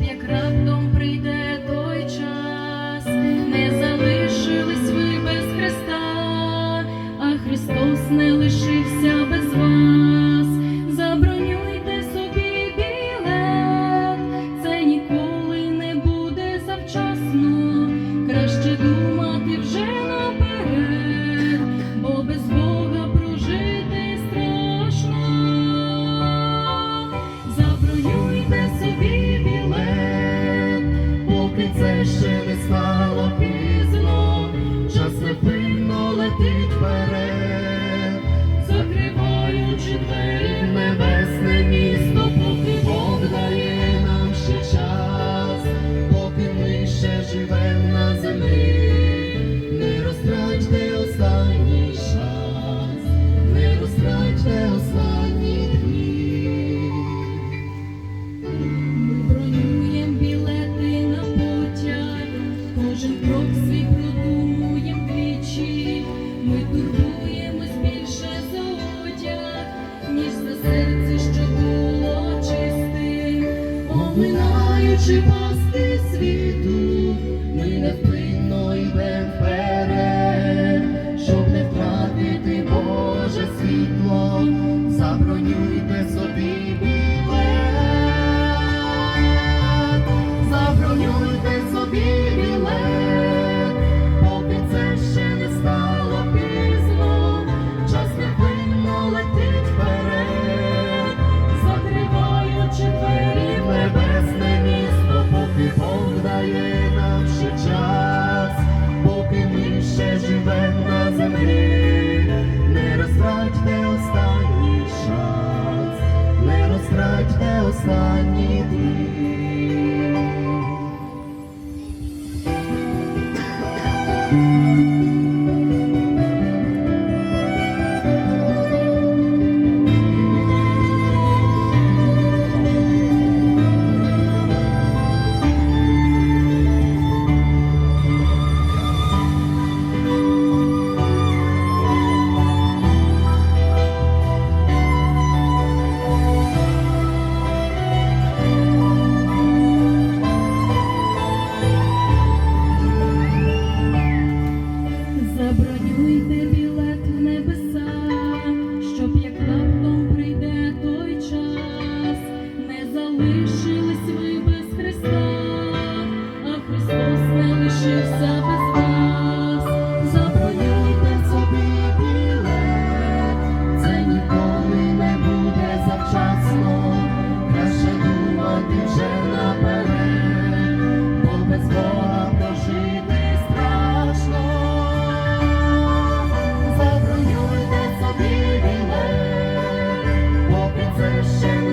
як раптом прийде той час, не залишились ви без Христа, а Христос не лишив. поки це ще не стало пізно, час невпинно летить вперед, закриваючи двері. Маючи пасти світу, ми невпинно йдемо вперед, щоб не втратити Боже світло, забронюйте собі. останні дні. лишився без вас, заповіте собі білет, це ніколи не буде завчасно, краще вже наперед, бо без Бога прожити страшно, забронюйте собі білет, поки це ще.